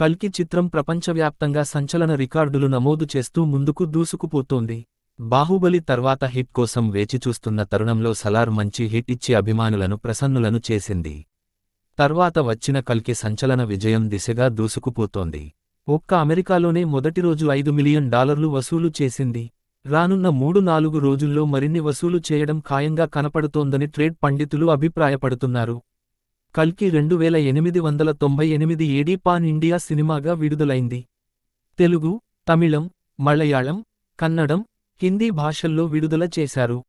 కల్కి చిత్రం ప్రపంచవ్యాప్తంగా సంచలన రికార్డులు నమోదు చేస్తూ ముందుకు దూసుకుపోతోంది. బాహుబలి తర్వాత హిట్ కోసం వేచిచూస్తున్న తరుణంలో సలార్ మంచి హిట్ ఇచ్చి అభిమానులను ప్రసన్నులను చేసింది. తర్వాత వచ్చిన కల్కి సంచలన విజయం దిశగా దూసుకుపోతోంది. ఒక్క అమెరికాలోనే మొదటి రోజు ఐదు మిలియన్ డాలర్లు వసూలు చేసింది. రానున్న మూడు నాలుగు రోజుల్లో మరిన్ని వసూలు చేయడం ఖాయంగా కనపడుతోందని ట్రేడ్ పండితులు అభిప్రాయపడుతున్నారు. కల్కి రెండు వేల ఎనిమిది వందల తొంభై ఎనిమిది ఏడీ పాన్ ఇండియా సినిమాగా విడుదలైంది. తెలుగు తమిళం మలయాళం కన్నడం హిందీ భాషల్లో విడుదల చేశారు.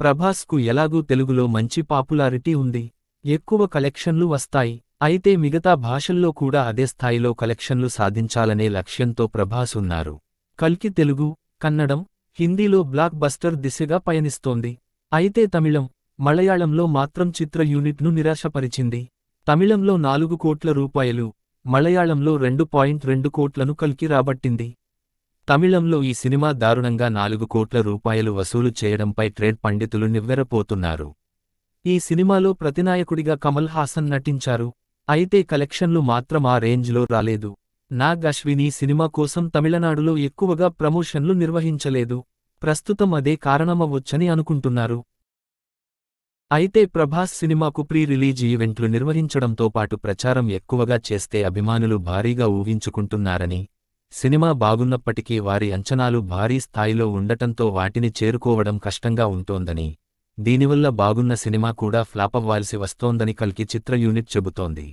ప్రభాస్కు ఎలాగూ తెలుగులో మంచి పాపులారిటీ ఉంది. ఎక్కువ కలెక్షన్లు వస్తాయి. అయితే మిగతా భాషల్లో కూడా అదే స్థాయిలో కలెక్షన్లు సాధించాలనే లక్ష్యంతో ప్రభాస్ ఉన్నారు. కల్కి తెలుగు కన్నడం హిందీలో బ్లాక్ బస్టర్ దిశగా పయనిస్తోంది. అయితే తమిళం మలయాళంలో మాత్రం చిత్ర యూనిట్ను నిరాశపరిచింది. తమిళంలో నాలుగు కోట్ల రూపాయలు మలయాళంలో రెండు పాయింట్ రెండు కోట్లను కలికి రాబట్టింది. తమిళంలో ఈ సినిమా దారుణంగా నాలుగు కోట్ల రూపాయలు వసూలు చేయడంపై ట్రేడ్ పండితులు నివ్వెరపోతున్నారు. ఈ సినిమాలో ప్రతినాయకుడిగా కమల్ హాసన్ నటించారు. అయితే కలెక్షన్లు మాత్రం ఆ రేంజ్లో రాలేదు. నాగ్ అశ్విని సినిమా కోసం తమిళనాడులో ఎక్కువగా ప్రమోషన్లు నిర్వహించలేదు. ప్రస్తుతం అదే కారణమవ్వొచ్చని అనుకుంటున్నారు. అయితే ప్రభాస్ సినిమాకు ప్రీ రిలీజ్ ఈవెంట్లు నిర్వహించడంతో పాటు ప్రచారం ఎక్కువగా చేస్తే అభిమానులు భారీగా ఊహించుకుంటున్నారని సినిమా బాగున్నప్పటికీ వారి అంచనాలు భారీ స్థాయిలో ఉండటంతో వాటిని చేరుకోవడం కష్టంగా ఉంటోందని దీనివల్ల బాగున్న సినిమా కూడా ఫ్లాపవ్వాల్సి వస్తోందని కల్కి చిత్ర యూనిట్ చెబుతోంది.